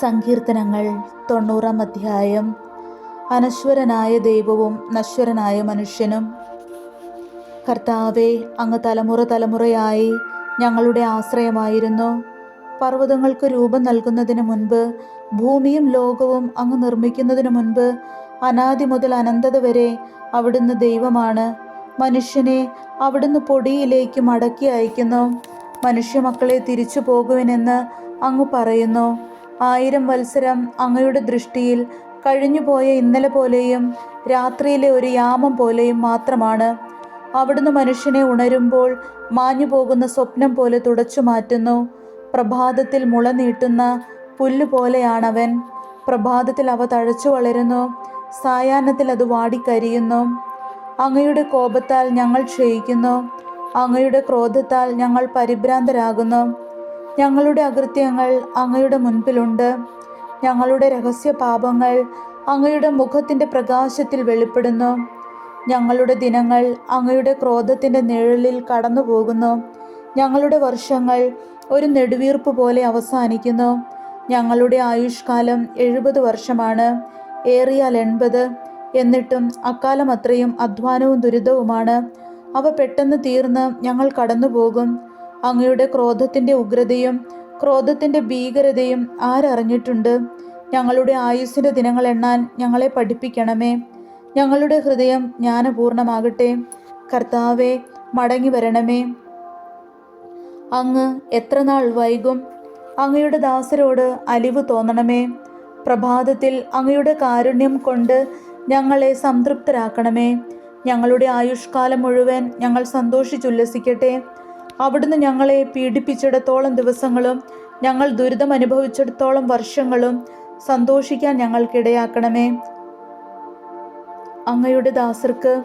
സങ്കീർത്തനങ്ങൾ തൊണ്ണൂറാം അധ്യായം. അനശ്വരനായ ദൈവവും നശ്വരനായ മനുഷ്യനും. കർത്താവെ അങ്ങ് തലമുറ തലമുറയായി ഞങ്ങളുടെ ആശ്രയമായിരുന്നു. പർവതങ്ങൾക്ക് രൂപം നൽകുന്നതിന് മുൻപ് ഭൂമിയും ലോകവും അങ്ങ് നിർമ്മിക്കുന്നതിന് മുൻപ് അനാദി മുതൽ അനന്തത വരെ അവിടുന്ന് ദൈവമാണ്. മനുഷ്യനെ അവിടുന്ന് പൊടിയിലേക്ക് മടക്കി അയക്കുന്നു. മനുഷ്യമക്കളെ തിരിച്ചു പോകുവിനെന്ന് അങ്ങ് പറയുന്നു. ആയിരം വത്സരം അങ്ങയുടെ ദൃഷ്ടിയിൽ കഴിഞ്ഞുപോയ ഇന്നലെ പോലെയും രാത്രിയിലെ ഒരു യാമം പോലെയും മാത്രമാണ്. അവിടുന്ന് മനുഷ്യനെ ഉണരുമ്പോൾ മാഞ്ഞു പോകുന്ന സ്വപ്നം പോലെ തുടച്ചു മാറ്റുന്നു. പ്രഭാതത്തിൽ മുള നീട്ടുന്ന പുല്ല് പോലെയാണവൻ. പ്രഭാതത്തിൽ അവ തഴച്ചു വളരുന്നു. സായാഹ്നത്തിൽ അത് വാടിക്കരിയുന്നു. അങ്ങയുടെ കോപത്താൽ ഞങ്ങൾ ക്ഷയിക്കുന്നു. അങ്ങയുടെ ക്രോധത്താൽ ഞങ്ങൾ പരിഭ്രാന്തരാകുന്നു. ഞങ്ങളുടെ അകൃത്യങ്ങൾ അങ്ങയുടെ മുൻപിലുണ്ട്. ഞങ്ങളുടെ രഹസ്യ പാപങ്ങൾ അങ്ങയുടെ മുഖത്തിന്റെ പ്രകാശത്തിൽ വെളിപ്പെടുന്നു. ഞങ്ങളുടെ ദിനങ്ങൾ അങ്ങയുടെ ക്രോധത്തിന്റെ നിഴലിൽ കടന്നു പോകുന്നു ഞങ്ങളുടെ വർഷങ്ങൾ ഒരു നെടുവീർപ്പ് പോലെ അവസാനിക്കുന്നു. ഞങ്ങളുടെ ആയുഷ്കാലം എഴുപത് വർഷമാണ്. ഏറിയാൽ എൺപത്. എന്നിട്ടും അക്കാലം അത്രയും അധ്വാനവും ദുരിതവുമാണ്. അവ പെട്ടെന്ന് തീർന്ന് ഞങ്ങൾ കടന്നുപോകും. അങ്ങയുടെ ക്രോധത്തിന്റെ ഉഗ്രതയും ക്രോധത്തിന്റെ ഭീകരതയും ആരറിഞ്ഞിട്ടുണ്ട്? ഞങ്ങളുടെ ആയുസ്സിന്റെ ദിനങ്ങൾ എണ്ണാൻ ഞങ്ങളെ പഠിപ്പിക്കണമേ. ഞങ്ങളുടെ ഹൃദയം ജ്ഞാനപൂർണമാകട്ടെ. കർത്താവെ മടങ്ങി വരണമേ. അങ്ങ് എത്ര നാൾ വൈകും? അങ്ങയുടെ ദാസരോട് അലിവ് തോന്നണമേ. പ്രഭാതത്തിൽ അങ്ങയുടെ കാരുണ്യം കൊണ്ട് ഞങ്ങളെ സംതൃപ്തരാക്കണമേ. ഞങ്ങളുടെ ആയുഷ്കാലം മുഴുവൻ ഞങ്ങൾ സന്തോഷിച്ചുല്ലസിക്കട്ടെ. അവിടുന്ന് ഞങ്ങളെ പീഡിപ്പിച്ചിടത്തോളം ദിവസങ്ങളും ഞങ്ങൾ ദുരിതം അനുഭവിച്ചിടത്തോളം വർഷങ്ങളും സന്തോഷിക്കാൻ ഞങ്ങൾക്കിടയാക്കണമേ. അങ്ങയുടെ ദാസർക്ക്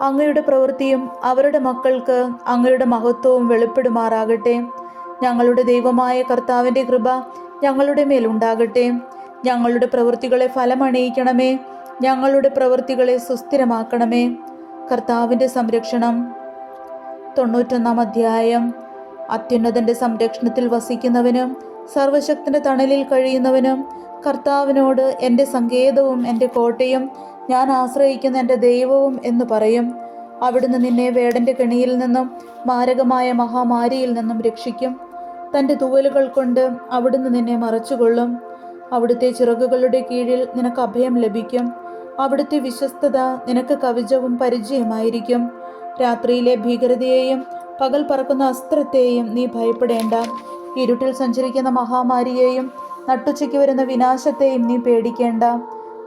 അങ്ങയുടെ പ്രവൃത്തിയും അവരുടെ മക്കൾക്ക് അങ്ങയുടെ മഹത്വവും വെളിപ്പെടുമാറാകട്ടെ. ഞങ്ങളുടെ ദൈവമായ കർത്താവിന്റെ കൃപ ഞങ്ങളുടെ മേലുണ്ടാകട്ടെ ഞങ്ങളുടെ പ്രവൃത്തികളെ ഫലമണിയിക്കണമേ. ഞങ്ങളുടെ പ്രവൃത്തികളെ സുസ്ഥിരമാക്കണമേ. കർത്താവിന്റെ സംരക്ഷണം തൊണ്ണൂറ്റൊന്നാം അധ്യായം. അത്യുന്നതന്റെ സംരക്ഷണത്തിൽ വസിക്കുന്നവനും സർവശക്തിന്റെ തണലിൽ കഴിയുന്നവനും കർത്താവിനോട് എന്റെ സങ്കേതവും എന്റെ കോട്ടയും ഞാൻ ആശ്രയിക്കുന്ന എന്റെ ദൈവവും എന്ന് പറയും. അവിടുന്ന് നിന്നെ വേടന്റെ കെണിയിൽ നിന്നും മാരകമായ മഹാമാരിയിൽ നിന്നും രക്ഷിക്കും. തന്റെ തൂവലുകൾ കൊണ്ട് അവിടുന്ന് നിന്നെ മറച്ചുകൊള്ളും. അവിടുത്തെ ചിറകുകളുടെ കീഴിൽ നിനക്ക് അഭയം ലഭിക്കും. അവിടുത്തെ വിശ്വസ്തത നിനക്ക് കവിചവും പരിചയമായിരിക്കും. രാത്രിയിലെ ഭീകരതയെയും പകൽ പറക്കുന്ന അസ്ത്രത്തെയും നീ ഭയപ്പെടേണ്ട. ഇരുട്ടിൽ സഞ്ചരിക്കുന്ന മഹാമാരിയെയും നട്ടുച്ചയ്ക്ക് വരുന്ന വിനാശത്തെയും നീ പേടിക്കേണ്ട.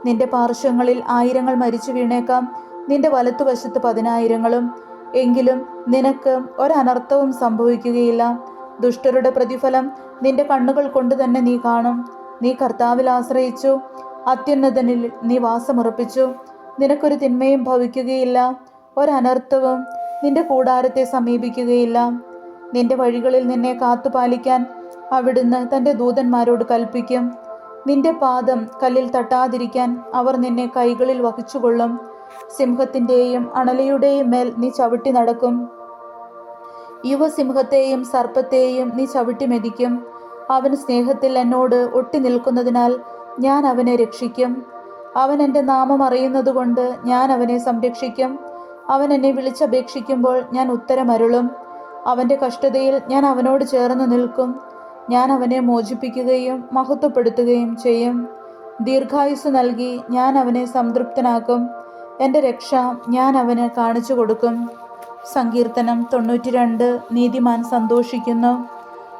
നിന്റെ പാർശ്വങ്ങളിൽ ആയിരങ്ങൾ മരിച്ചു വീണേക്കാം. നിന്റെ വലത്തുവശത്ത് പതിനായിരങ്ങളും. എങ്കിലും നിനക്ക് ഒരനർത്ഥവും സംഭവിക്കുകയില്ല. ദുഷ്ടരുടെ പ്രതിഫലം നിന്റെ കണ്ണുകൾ കൊണ്ട് തന്നെ നീ കാണും. നീ കർത്താവിൽ ആശ്രയിച്ചു. അത്യുന്നതനിൽ നീ വാസമുറപ്പിച്ചു. നിനക്കൊരു തിന്മയും ഭവിക്കുകയില്ല. ഒരനർത്ഥവും നിന്റെ കൂടാരത്തെ സമീപിക്കുകയില്ല. നിന്റെ വഴികളിൽ നിന്നെ കാത്തുപാലിക്കാൻ അവിടുന്ന് തന്റെ ദൂതന്മാരോട് കൽപ്പിക്കും. നിന്റെ പാദം കല്ലിൽ തട്ടാതിരിക്കാൻ അവർ നിന്നെ കൈകളിൽ വഹിച്ചുകൊള്ളും. സിംഹത്തിന്റെയും അണലയുടെയും മേൽ നീ ചവിട്ടി നടക്കും. യുവസിംഹത്തെയും സർപ്പത്തെയും നീ ചവിട്ടി മെതിക്കും. അവൻ സ്നേഹത്തിൽ എന്നോട് ഒട്ടി നിൽക്കുന്നതിനാൽ ഞാൻ അവനെ രക്ഷിക്കും. അവൻ എന്റെ നാമം അറിയുന്നതുകൊണ്ട് ഞാൻ അവനെ സംരക്ഷിക്കും. അവൻ എന്നെ വിളിച്ചപേക്ഷിക്കുമ്പോൾ ഞാൻ ഉത്തരമരുളും. അവന്റെ കഷ്ടതയിൽ ഞാൻ അവനോട് ചേർന്ന് നിൽക്കും. ഞാൻ അവനെ മോചിപ്പിക്കുകയും മഹത്വപ്പെടുത്തുകയും ചെയ്യും. ദീർഘായുസ് നൽകി ഞാൻ അവനെ സംതൃപ്തനാക്കും. എന്റെ രക്ഷ ഞാൻ അവന് കാണിച്ചു കൊടുക്കും. സങ്കീർത്തനം തൊണ്ണൂറ്റിരണ്ട്. നീതിമാൻ സന്തോഷിക്കുന്നു.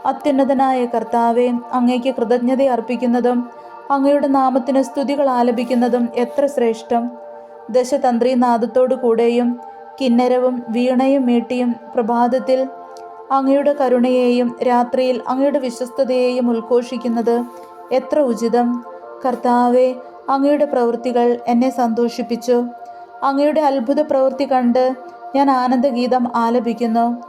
അത്യുന്നതനായ കർത്താവെ അങ്ങയ്ക്ക് കൃതജ്ഞത അർപ്പിക്കുന്നതും അങ്ങയുടെ നാമത്തിന് സ്തുതികൾ ആലപിക്കുന്നതും എത്ര ശ്രേഷ്ഠം. ദശതന്ത്രി നാദത്തോടു കൂടെയും കിന്നരവും വീണയും മീട്ടിയും പ്രഭാതത്തിൽ അങ്ങയുടെ കരുണയെയും രാത്രിയിൽ അങ്ങയുടെ വിശ്വസ്തതയെയും ഉദ്ഘോഷിക്കുന്നത് എത്ര ഉചിതം. കർത്താവെ അങ്ങയുടെ പ്രവൃത്തികൾ എന്നെ സന്തോഷിപ്പിച്ചു. അങ്ങയുടെ അത്ഭുത പ്രവൃത്തി കണ്ട് ഞാൻ ആനന്ദഗീതം ആലപിക്കുന്നു.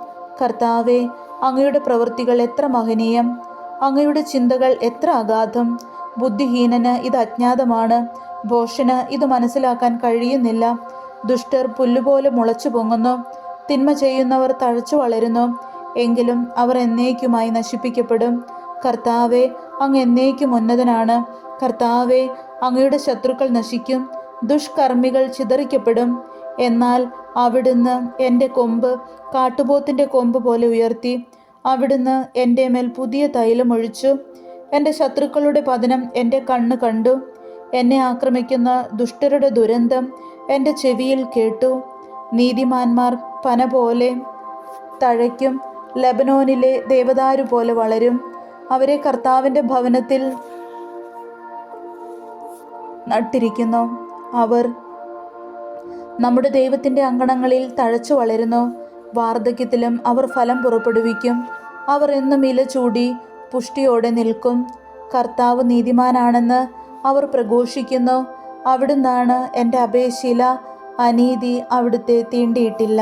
കർത്താവെ അങ്ങയുടെ പ്രവൃത്തികൾ എത്ര മഹനീയം. അങ്ങയുടെ ചിന്തകൾ എത്ര അഗാധം. ബുദ്ധിഹീനന് ഇത് അജ്ഞാതമാണ്. ഭോഷന് ഇത് മനസ്സിലാക്കാൻ കഴിയുന്നില്ല. ദുഷ്ടർ പുല്ലുപോലെ മുളച്ചു പൊങ്ങുന്നു. തിന്മ ചെയ്യുന്നവർ തഴച്ചു വളരുന്നു. എങ്കിലും അവർ എന്നേക്കുമായി നശിപ്പിക്കപ്പെടും. കർത്താവെ അങ്ങ് എന്നേക്കും ഉന്നതനാണ്. കർത്താവെ അങ്ങയുടെ ശത്രുക്കൾ നശിക്കും. ദുഷ്കർമ്മികൾ ചിതറിക്കപ്പെടും. എന്നാൽ അവിടുന്ന് എന്റെ കൊമ്പ് കാട്ടുപോത്തിന്റെ കൊമ്പ് പോലെ ഉയർത്തി. അവിടുന്ന് എന്റെ മേൽ പുതിയ തൈലം ഒഴിച്ചു. എന്റെ ശത്രുക്കളുടെ പതനം എന്റെ കണ്ണ് കണ്ടു. എന്നെ ആക്രമിക്കുന്ന ദുഷ്ടരുടെ ദുരന്തം എന്റെ ചെവിയിൽ കേട്ടു. നീതിമാന്മാർ പന പോലെ തഴയ്ക്കും. ലബനോനിലെ ദേവദാരു പോലെ വളരും. അവരെ കർത്താവിന്റെ ഭവനത്തിൽ നട്ടിരിക്കുന്നു. അവർ നമ്മുടെ ദൈവത്തിന്റെ അങ്കണങ്ങളിൽ തഴച്ചു വളരുന്നു. വാർദ്ധക്യത്തിലും അവർ ഫലം പുറപ്പെടുവിക്കും. അവർ എന്നും ഇല ചൂടി പുഷ്ടിയോടെ നിൽക്കും. കർത്താവ് നീതിമാനാണെന്ന് അവർ പ്രഘോഷിക്കുന്നു. അവിടുന്നാണ് എന്റെ അപേശില അനീതി അവിടുത്തെ തീണ്ടിയിട്ടില്ല.